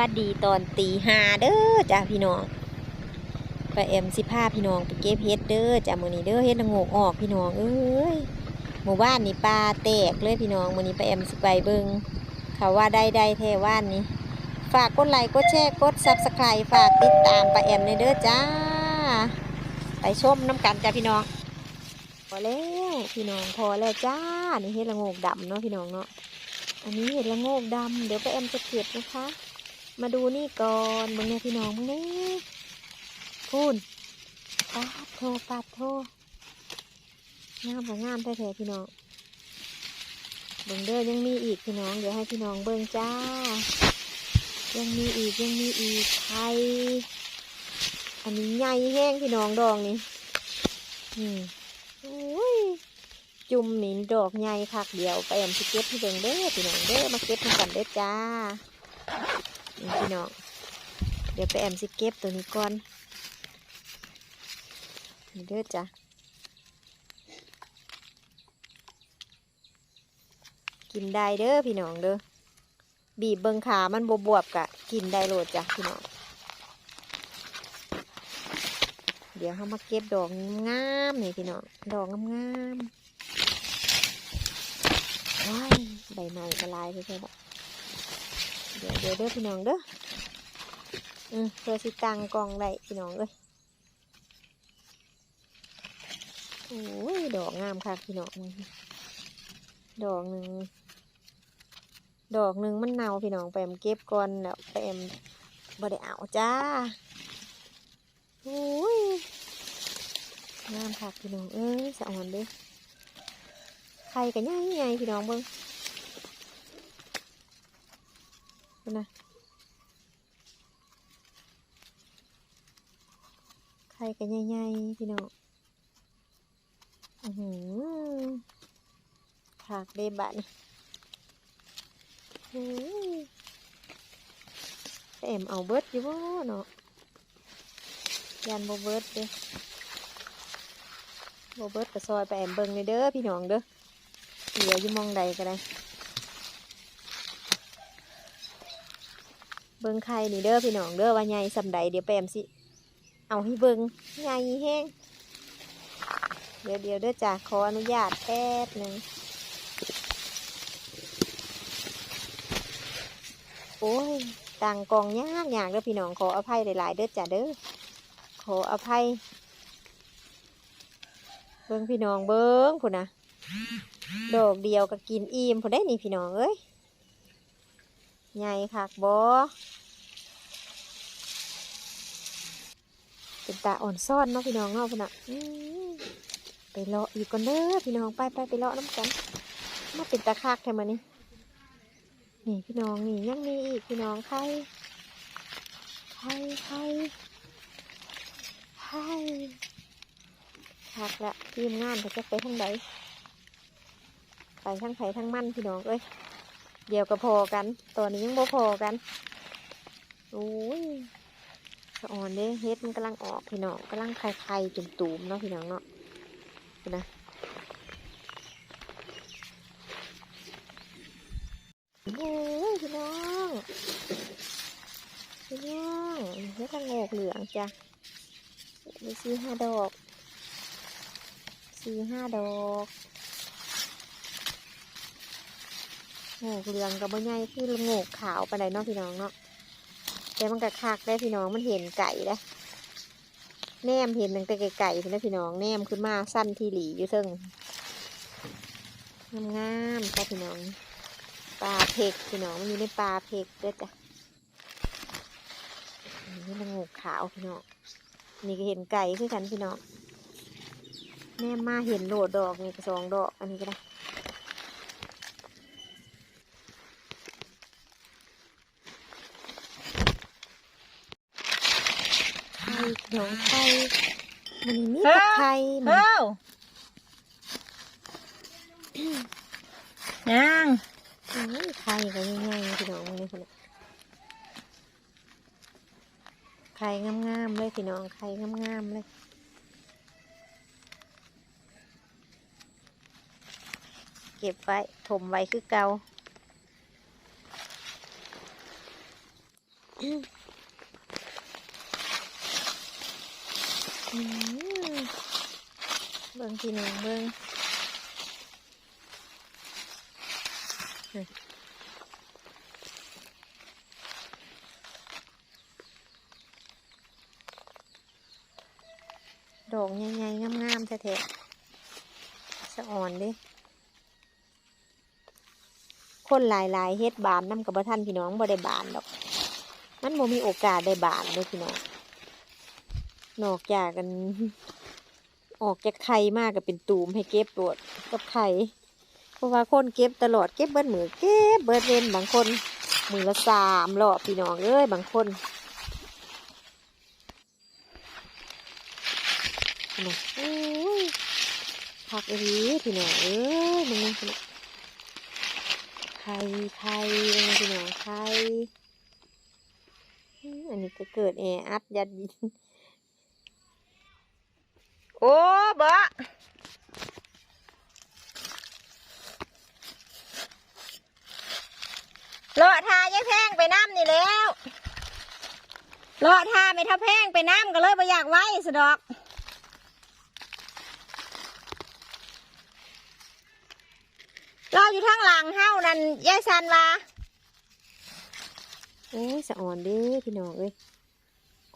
วัสดีตอนตีห้าเด้อจ้าพี่น้องไปเอ็มสิพาพี่น้องไปเก็บเฮ็ดเด้อจ้ามือนี้เด้อเฮ็ดละงกออกพี่น้องเอ้ยหมู่บ้านนี่ปลาแตกเลยพี่น้องมือนี้ไปเอ็มสิไปเบิงเขาว่าได้ได้แท้ว่านนี้ ฝากกดไลค์กดแชร์กด Subscribe ฝากติดตามไป้าแอมในเด้อจ้า ไปชมน้ำกันจ้าพี่น้องพอแล้วพี่น้องพอแล้วจ้านี่เฮ็ดละงกดำเนาะพี่น้องเนาะอันนี้เห็ดละโงกดำ เดี๋ยวไปแอมจะเก็บนะคะ มาดูนี่ก่อนบางเนี่ยพี่น้องนี่พูนปาดโทปาดโทงามกับงามแท้ๆพี่น้องเบิ่งเด้อยังมีอีกพี่น้อง เดี๋ยวให้พี่น้องเบิ่งจ้า ยังมีอีกยังมีอีกไข่อันนี้ใหญ่แห้งพี่น้องดองนี่อืมอุ้ยจุ่มนี่ดอกใหญ่คักเดียวไปแอมสิเก็บที่เบิ่งเด้อพี่น้องเด้อมาเก็บมากันเด้อจ้า นี่พี่น้อง เดี๋ยวไปแอมสิเก็บตัวนี้ก่อนนี่เด้อจ้ากินได้เด้อพี่น้องเด้อบีบเบิงขามันบวบๆกะกินได้โหลดจ้ะพี่น้อง เดี๋ยวเขามาเก็บดอกงามนี่พี่น้องดอกงามๆว้ายใบไม้ก็ลายไปใช่ปะ เดี๋ยวเดี๋ยวเด้อพี่น้องเด้ออืมเพื่อสิตังกองได้พี่น้องเอ้ยโอ้ยดอกงามค่ะพี่น้องดอกหนึ่งดอกหนึ่งมันเน่าพี่น้องไปมเก็บก่อนแล้วไปมบ่ได้เอาจ้าโอ้ยงามค่ะพี่น้องเอ้ยสะอ่อนเด้อไข่กันใหญ่ใหญ่พี่น้องเบิ้งเบิ่ง นะ ไข่กันใหญ่ใหญ่พี่น้องอือหือผักเดบะนี่โอ้ยแต่แอมเอาเบิร์ดอยู่บ่เนาะยันโบเบิร์ดเด้บ่เบิร์ดกระซอยไปแอมเบิงเลยเด้อพี่น้องเด้อเหลืออยู่มองใดก็ได้ เบิ้งไข่นี่เด้อพี่น้องเด้อว่าใหญ่สำใดเดี๋ยวแปมสิ เอาให้เบิ้งใหญ่แห้งเดี๋ยวเดี๋ยวเด้อจ้ะขออนุญาตแป๊บหนึ่งโอ้ยต่างกองยากยากเด้อพี่น้องขออภัยหลาย ๆ เด้อจ้ะเด้อขออภัย เบิ้งพี่น้องเบิ้งพุ่นะดอกเดียวก็กินอิ่มพอได้นี่พี่น้องเอ้ย ใหญ่คักบอเป็นตาอ่อนซ่อนเนาะพี่น้องเนาะพุ่น่ะไปเลาะอีกก่อนเด้อพี่น้องไปไปไปเลาะน้ำกันมาเป็นตาคักแค่มานี่นี่พี่น้องนี่ยังมีอีกพี่น้องไข่ไข่ไข่ไข่คักละทีมงานเขาจะไปทางใดไปทั้งไผ่ทั้งมันพี่น้องเอ้ย เดี๋ยวก็พอกัน ตอนนี้ยังบ่พอกันโอ้ยสะอ่อนเด้เฮ็ดมันกำลังออกพี่น้องกำลังไข่ไข่จุ่มตูมเนาะพี่น้องเนาะเห็นะโอ้ยพี่น้องพี่น้องเฮ็ดละโงกเหลืองจ้ะมีสี่ห้าดอกสี่ห้าดอก โงกเหลืองกับใบใหญ่คือโงกขาวไปไหนใดเนาะพี่น้องเนาะแต่มันกะคักได้พี่น้องมันเห็นไก่ได้แนมเห็นตั้งแต่ไก่ๆพี่นะพี่น้องแนมขึ้นมาสั้นทีหลีอยู่เทิงงามๆค่ะพี่น้องปลาเพกพี่น้องมันอยู่ในปลาเพกด้อจ้ะนี่มันโงกขาวพี่น้องนี่ก็เห็นไก่คือกันพี่น้องแนมมาเห็นโหลดดอกนี่ก็สองดอกอันนี้ก็ได้ หนองไข่มันมีแต่ไข่มัน เอ้ายังโอ้ยไข่ก็ง่ายๆพี่น้องนี่คนน่ะไข่งามๆเลยพี่น้องไข่งามๆเลยเก็บไว้ถมไว้คือเก่า อืม เบิ่งพี่น้องเบิ่งดอกใหญ่ๆงามๆแท้ๆสะอ่อนดิคนหลายๆเฮ็ดบานน้ำกับบ่ท่านพี่น้องบ่ได้บานดอก มันบ่มีโอกาสได้บานเลยพี่น้อง นอกจากกัน ออกจากไข่มากก็เป็นตูมให้เก็บโดดกับไข่เพราะว่าคนเก็บตลอดเก็บเบิดมือเก็บเบิดเวนบางคนมือละสามรอพี่น้องเอ้ยบางคนนะโอ้ยพักอีหลีพี่น้องเอ้ยมึงนี่พี่น้องไข่ไข่เป็นไงพี่น้องไข่อันนี้ก็เกิดแออัดยัดยิน โอ้บะเลาะทายายแพงไปน้ำนี่แล้วเลาะทาไม่ท่าแพงไปน้ำก็เลยบ่อยากไว้สะดอกเราอยู่ทางหลังเฮ้านั่นยายซันว่าโอ้ยสะอ่อนด้พี่น้องเอ้ย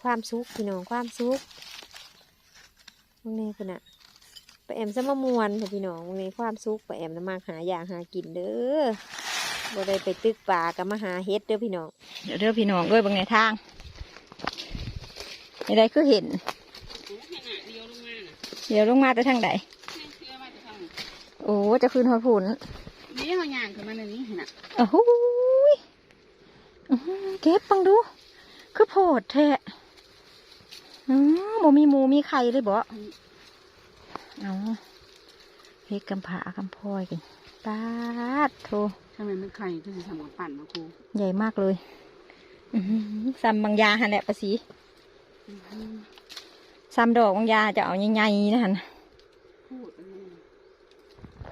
ความสุขพี่น้องความสุข มึงนี่คนน่ะไปแอมซะมะมวนเถอะพี่น้องมึงนี่ความสุขไปแอมน้ำมากหาอย่างหากินเด้อบ่ได้ไปตึกป่ากับมาหาเฮ็ดเด้อพี่น้อง เดี๋ยวเด้อพี่น้องเอ้ยบางในทางนี่ได้คือเห็นเดี๋ยวลงมาแต่ทางใดโอ้จะขึ้นหอดผุนนี่เขาย่างขึ้นมาในนี้น่ะโอ้โหยอื้อหือเก็บบังดู คือโพดแท้ อืมบ่มีหมูมีไข่เลยบ่เอาเฮ็ดกำผากำพร้อยกันปาดโถทำไมมันไข่ที่ทำกับปั่นมาครูใหญ่มากเลยอือหือซ้ำบางยาหันแหละประสีซ้ำดอกบางยาจะเอาใหญ่ๆนะหันพูดอันนี้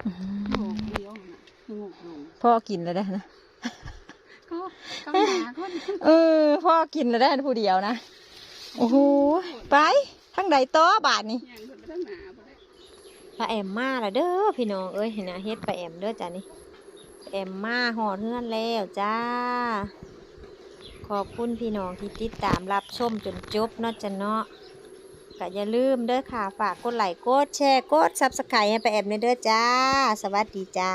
อื้อหืโอ้อเดียวน่ะสงบลงพ่อกินแล้วได้นะก็ก็หาคนเออพ่อกินแล้วได้ผู้เดียวนะ โอ้โหไปทั้งใดต่อบาทนี่ไปลาแอมมาละเด้อพี่น้องเอ้ยเห็นนะเฮ็ดปลาแอมเด้อจ้ะนี่แอมมาหอดเฮือนแล้วจ้า ขอบคุณพี่น้องที่ติดตามรับชมจนจบเนาะจ้ะเนาะก็อย่าลืมเด้อค่ะฝากกดไลค์กดแชร์กดซับสไครต์ให้ปลาแอมในเด้อจ้า สวัสดีจ้า